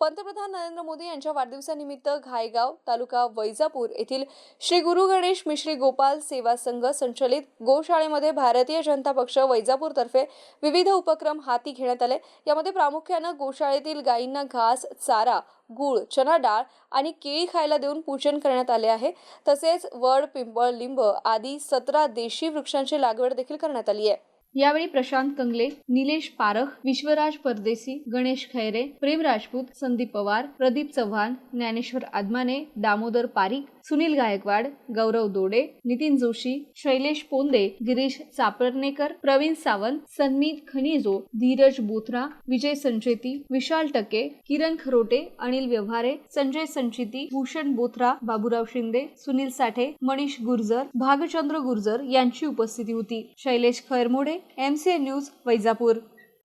पंतप्रधान नरेंद्र मोदी यांच्या वाढदिवसानिमित्त घायगाव तालुका वैजापूर येथील श्री गुरु गणेश मिश्री गोपाल सेवा संघ संचलित गोशाळेमध्ये भारतीय जनता पक्ष वैजापूरतर्फे विविध उपक्रम हाती घेण्यात आले. यामध्ये प्रामुख्यानं गोशाळेतील गायींना घास चारा गूळ चना डाळ आणि केळी खायला देऊन पूजन करण्यात आले आहे. तसेच वड पिंपळ लिंब आदी सतरा देशी वृक्षांची लागवड देखील करण्यात आली आहे. यावेळी प्रशांत कंगले निलेश पारख विश्वराज परदेसी गणेश खैरे प्रेम राजपूत संदीप पवार प्रदीप चव्हाण ज्ञानेश्वर आदमाने दामोदर पारिक सुनील गायकवाड गौरव दोडे नितीन जोशी शैलेश पोंदे गिरीश चापरनेकर प्रवीण सावंत सन्मीत खनिजो धीरज बोथरा विजय संचेती विशाल टके किरण खरोटे अनिल व्यवहारे संजय संचिती भूषण बोथरा बाबूराव शिंदे सुनील साठे मनीष गुर्जर भागचंद्र गुर्जर यांची उपस्थिती होती. Shailesh Khairmode MCN news Vaijapur.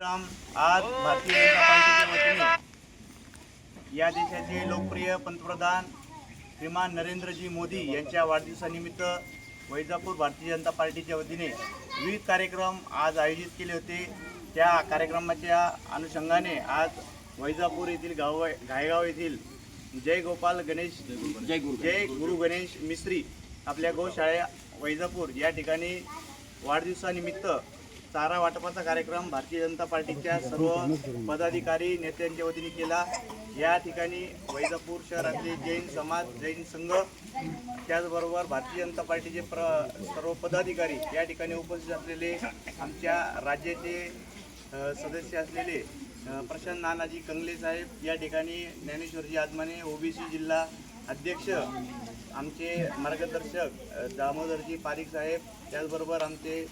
आज भारतीय जनता पार्टीच्या वतीने या देशाचे लोकप्रिय पंतप्रधान श्रीमान नरेंद्रजी मोदी यांच्या वाढदिवसानिमित्त वैजापूर भारतीय जनता पार्टीच्या वतीने विविध कार्यक्रम आज आयोजित केले होते. त्या कार्यक्रमाच्या अनुषंगाने आज वैजापूर येथील गाव घायगाव येथील जय गोपाल गणेश जय गुरु जय गुरु गणेश मिस्त्री आपल्या गोशाळा वैजापूर या ठिकाणी वाढदिवसानिमित्त चारा वाटपाचा कार्यक्रम भारतीय जनता पार्टीच्या सर्व पदाधिकारी नेत्यांच्या वतीने केला. या ठिकाणी वैजापूर शहरातले जैन समाज जैन संघ त्याचबरोबर भारतीय जनता पार्टीचे प्र सर्व पदाधिकारी या ठिकाणी उपस्थित असलेले आमच्या राज्याचे सदस्य असलेले प्रशांत नानाजी कंगले साहेब या ठिकाणी ज्ञानेश्वरजी आदमाने ओबीसी जिल्हा अध्यक्ष आमचे मार्गदर्शक दामोदरजी पारिक साहेब त्याचबरोबर आमचे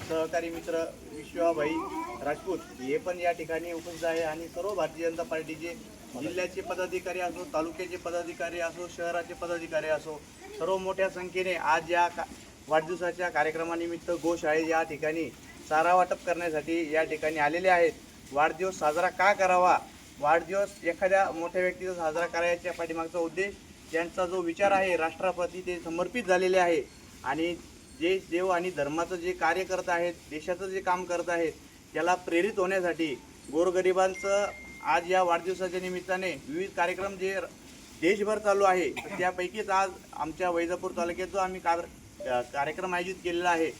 सहकारी मित्र विश्वाभाई राजपूत हे पण या ठिकाणी उपस्थित आहे आणि सर्व भारतीय जनता पार्टीचे जिल्ह्याचे पदाधिकारी असो तालुक्याचे पदाधिकारी असो शहराचे पदाधिकारी असो सर्व मोठ्या संख्येने आज या का वाढदिवसाच्या कार्यक्रमानिमित्त गोशाळे या ठिकाणी चारा वाटप करण्यासाठी या ठिकाणी आलेले आहेत. वाढदिवस साजरा का करावा? वाढदिवस एखाद्या मोठ्या व्यक्तीचा साजरा करायच्या पाठीमागचा उद्देश त्यांचा जो विचार आहे राष्ट्राप्रती ते समर्पित झालेले आहे. आणि जे देव आणि धर्माचं जे कार्य करत आहेत देशाचं जे काम करत आहेत त्याला प्रेरित होण्यासाठी गोरगरिबांचं आज या वाढदिवसाच्या निमित्ताने विविध कार्यक्रम जे देशभर चालू आहे त्यापैकीच आज आमच्या वैजापूर तालुक्यात जो आम्ही कार कार्यक्रम आयोजित केलेला आहे.